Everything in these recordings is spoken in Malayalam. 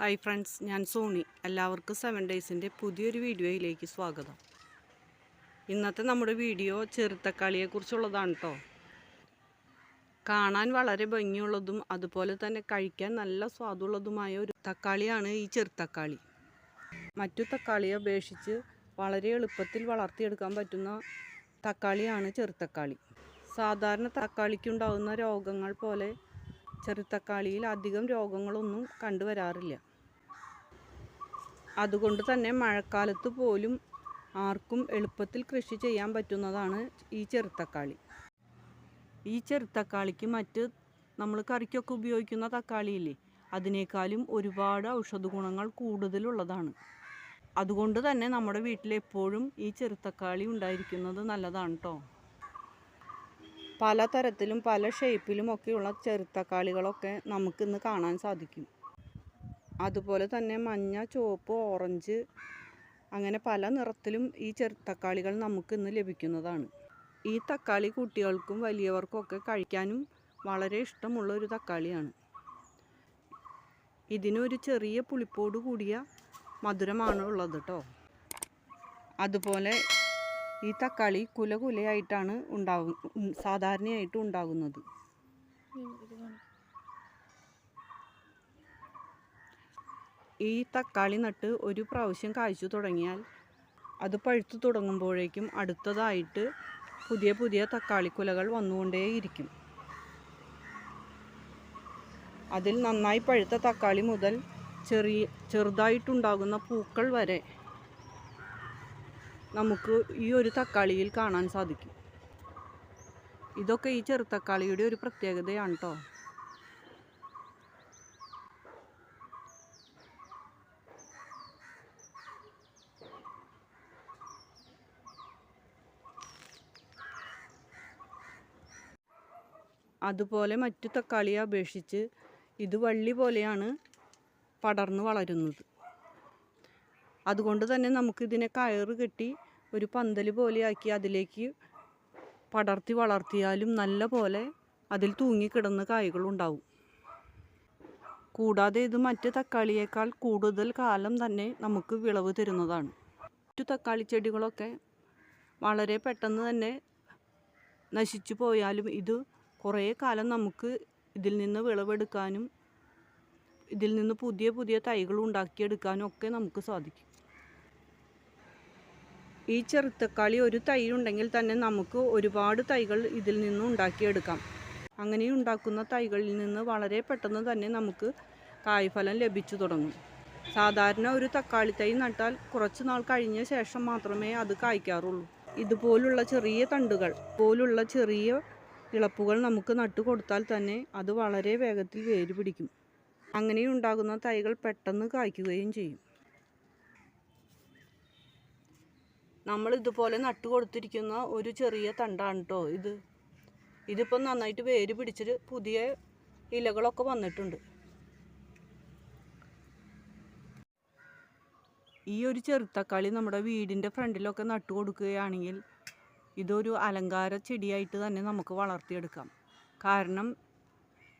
ഹായ് ഫ്രണ്ട്സ് ഞാൻ സോണി. എല്ലാവർക്കും സെവൻ ഡേയ്സിന്റെ പുതിയൊരു വീഡിയോയിലേക്ക് സ്വാഗതം. ഇന്നത്തെ നമ്മുടെ വീഡിയോ ചെറുത്തക്കാളിയെക്കുറിച്ചുള്ളതാണ് കേട്ടോ കാണാൻ വളരെ ഭംഗിയുള്ളതും അതുപോലെ തന്നെ കഴിക്കാൻ നല്ല സ്വാദുള്ളതുമായ ഒരു തക്കാളിയാണ് ഈ ചെറുത്തക്കാളി. മറ്റു തക്കാളിയെ അപേക്ഷിച്ച് വളരെ എളുപ്പത്തിൽ വളർത്തിയെടുക്കാൻ പറ്റുന്ന തക്കാളിയാണ് ചെറുത്തക്കാളി. സാധാരണ തക്കാളിക്കുണ്ടാകുന്ന രോഗങ്ങൾ പോലെ ചെറുത്തക്കാളിയിൽ അധികം രോഗങ്ങളൊന്നും കണ്ടുവരാറില്ല. അതുകൊണ്ട് തന്നെ മഴക്കാലത്ത് പോലും ആർക്കും എളുപ്പത്തിൽ കൃഷി ചെയ്യാൻ പറ്റുന്നതാണ് ഈ ചെറുത്തക്കാളി ഈ ചെറുത്തക്കാളിക്ക് മറ്റ് നമ്മൾ കറിക്കൊക്കെ ഉപയോഗിക്കുന്ന തക്കാളിയില്ലേ അതിനേക്കാളും ഒരുപാട് ഔഷധ ഗുണങ്ങൾ കൂടുതലുള്ളതാണ്. അതുകൊണ്ട് തന്നെ നമ്മുടെ വീട്ടിലെപ്പോഴും ഈ ചെറുത്തക്കാളി ഉണ്ടായിരിക്കുന്നത് നല്ലതാണ് കേട്ടോ പല തരത്തിലും പല ഷേപ്പിലും ഒക്കെയുള്ള ചെറുത്തക്കാളികളൊക്കെ നമുക്കിന്ന് കാണാൻ സാധിക്കും. അതുപോലെ തന്നെ മഞ്ഞ ചുവപ്പ് ഓറഞ്ച് അങ്ങനെ പല നിറത്തിലും ഈ ചെറുതക്കാളികൾ നമുക്ക് ഇന്ന് ലഭിക്കുന്നതാണ്. ഈ തക്കാളി കുട്ടികൾക്കും വലിയവർക്കൊക്കെ കഴിക്കാനും വളരെ ഇഷ്ടമുള്ള ഒരു തക്കാളിയാണ്. ഇതിനൊരു ചെറിയ പുളിപ്പോട് കൂടിയ മധുരമാണ് ഉള്ളത് കേട്ടോ അതുപോലെ ഈ തക്കാളി കുല കുലയായിട്ടാണ് ഉണ്ടാകും സാധാരണയായിട്ട് ഉണ്ടാകുന്നത്. ഈ തക്കാളി നട്ട് ഒരു പ്രാവശ്യം കായ്ച്ചു തുടങ്ങിയാൽ അത് പഴുത്തു തുടങ്ങുമ്പോഴേക്കും അടുത്തതായിട്ട് പുതിയ പുതിയ തക്കാളിക്കുലകൾ വന്നുകൊണ്ടേയിരിക്കും. അതിൽ നന്നായി പഴുത്ത തക്കാളി മുതൽ ചെറിയ ചെറുതായിട്ടുണ്ടാകുന്ന പൂക്കൾ വരെ നമുക്ക് ഈ ഒരു തക്കാളിയിൽ കാണാൻ സാധിക്കും. ഇതൊക്കെ ഈ ചെറുതക്കാളിയുടെ ഒരു പ്രത്യേകതയാണ് കേട്ടോ അതുപോലെ മറ്റു തക്കാളിയെ അപേക്ഷിച്ച് ഇത് വള്ളി പോലെയാണ് പടർന്നു വളരുന്നത്. അതുകൊണ്ട് തന്നെ നമുക്കിതിനെ കയറ് കെട്ടി ഒരു പന്തൽ പോലെയാക്കി അതിലേക്ക് പടർത്തി വളർത്തിയാലും നല്ല പോലെ അതിൽ തൂങ്ങിക്കിടന്ന് കായ്കളുണ്ടാവും കൂടാതെ ഇത് മറ്റ് തക്കാളിയേക്കാൾ കൂടുതൽ കാലം തന്നെ നമുക്ക് വിളവ് തരുന്നതാണ്. മറ്റു തക്കാളി ചെടികളൊക്കെ വളരെ പെട്ടെന്ന് തന്നെ നശിച്ചു പോയാലും ഇത് കുറേ കാലം നമുക്ക് ഇതിൽ നിന്ന് വിളവെടുക്കാനും ഇതിൽ നിന്ന് പുതിയ പുതിയ തൈകൾ ഉണ്ടാക്കിയെടുക്കാനും ഒക്കെ നമുക്ക് സാധിക്കും. ഈ ചെറുത്തക്കാളി ഒരു തൈ ഉണ്ടെങ്കിൽ തന്നെ നമുക്ക് ഒരുപാട് തൈകൾ ഇതിൽ നിന്ന് ഉണ്ടാക്കിയെടുക്കാം. അങ്ങനെ ഉണ്ടാക്കുന്ന തൈകളിൽ നിന്ന് വളരെ പെട്ടെന്ന് തന്നെ നമുക്ക് കായ്ഫലം ലഭിച്ചു തുടങ്ങും. സാധാരണ ഒരു തക്കാളി തൈ നട്ടാൽ കുറച്ച് നാൾ കഴിഞ്ഞ ശേഷം മാത്രമേ അത് കായ്ക്കാറുള്ളൂ. ഇതുപോലുള്ള ചെറിയ തണ്ടുകൾ പോലുള്ള ചെറിയ ഇളപ്പുകൾ നമുക്ക് നട്ടു കൊടുത്താൽ തന്നെ അത് വളരെ വേഗത്തിൽ വേര് പിടിക്കും. അങ്ങനെ ഉണ്ടാകുന്ന തൈകൾ പെട്ടെന്ന് കായ്ക്കുകയും ചെയ്യും. നമ്മൾ ഇതുപോലെ നട്ടു കൊടുത്തിരിക്കുന്ന ഒരു ചെറിയ തണ്ടാണ് കേട്ടോ ഇത്. ഇതിപ്പം നന്നായിട്ട് വേര് പിടിച്ചിട്ട് പുതിയ ഇലകളൊക്കെ വന്നിട്ടുണ്ട്. ഈ ഒരു ചെറുത്തക്കാളി നമ്മുടെ വീടിന്റെ ഫ്രണ്ടിലൊക്കെ നട്ടു കൊടുക്കുകയാണെങ്കിൽ ഇതൊരു അലങ്കാര ചെടിയായിട്ട് തന്നെ നമുക്ക് വളർത്തിയെടുക്കാം. കാരണം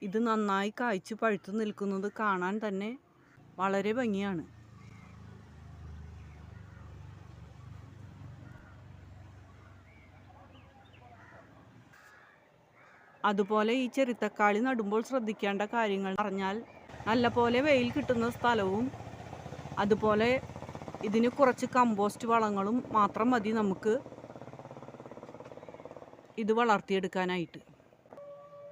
ഇത് നന്നായി കായ്ച്ച് പഴുത്തു നിൽക്കുന്നത് കാണാൻ തന്നെ വളരെ ഭംഗിയാണ്. അതുപോലെ ഈ ചെറുത്തക്കാളി നടുമ്പോൾ ശ്രദ്ധിക്കേണ്ട കാര്യങ്ങൾ പറഞ്ഞാൽ നല്ലപോലെ വെയിൽ കിട്ടുന്ന സ്ഥലവും അതുപോലെ ഇതിന് കുറച്ച് കമ്പോസ്റ്റ് വളങ്ങളും മാത്രം മതി നമുക്ക്. ഇത് വളർത്തിയെടുക്കാനായിട്ട്.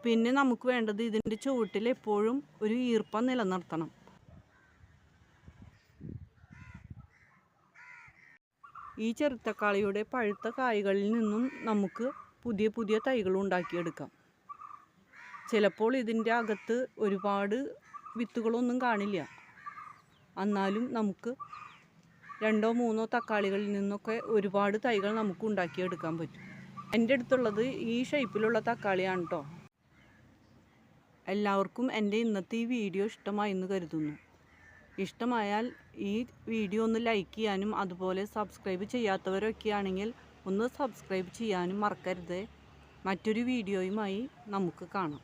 പിന്നെ നമുക്ക് വേണ്ടത് ഇതിന്റെ ചുവട്ടിൽ എപ്പോഴും ഒരു ഈർപ്പം നിലനിർത്തണം. ഈ ചെറുത്തക്കാളിയുടെ പഴുത്ത കായകളിൽ നിന്നും നമുക്ക് പുതിയ പുതിയ തൈകൾ ഉണ്ടാക്കിയെടുക്കാം. ചിലപ്പോൾ ഇതിന്റെ അകത്ത് ഒരുപാട് വിത്തുകളൊന്നും കാണില്ല. എന്നാലും നമുക്ക് രണ്ടോ മൂന്നോ തക്കാളികളിൽ നിന്നൊക്കെ ഒരുപാട് തൈകൾ നമുക്ക് ഉണ്ടാക്കിയെടുക്കാൻ പറ്റും. എന്റെ അടുത്തുള്ളത് ഈ ഷേപ്പിലുള്ള തക്കാളിയാണ് കേട്ടോ എല്ലാവർക്കും എന്റെ ഇന്നത്തെ ഈ വീഡിയോ ഇഷ്ടമായി എന്ന് കരുതുന്നു. ഇഷ്ടമായാൽ ഈ വീഡിയോ ഒന്ന് ലൈക്ക് ചെയ്യാനും അതുപോലെ സബ്സ്ക്രൈബ് ചെയ്യാത്തവരൊക്കെ ആണെങ്കിൽ ഒന്ന് സബ്സ്ക്രൈബ് ചെയ്യാനും മറക്കരുത്. മറ്റൊരു വീഡിയോയുമായി നമുക്ക് കാണാം.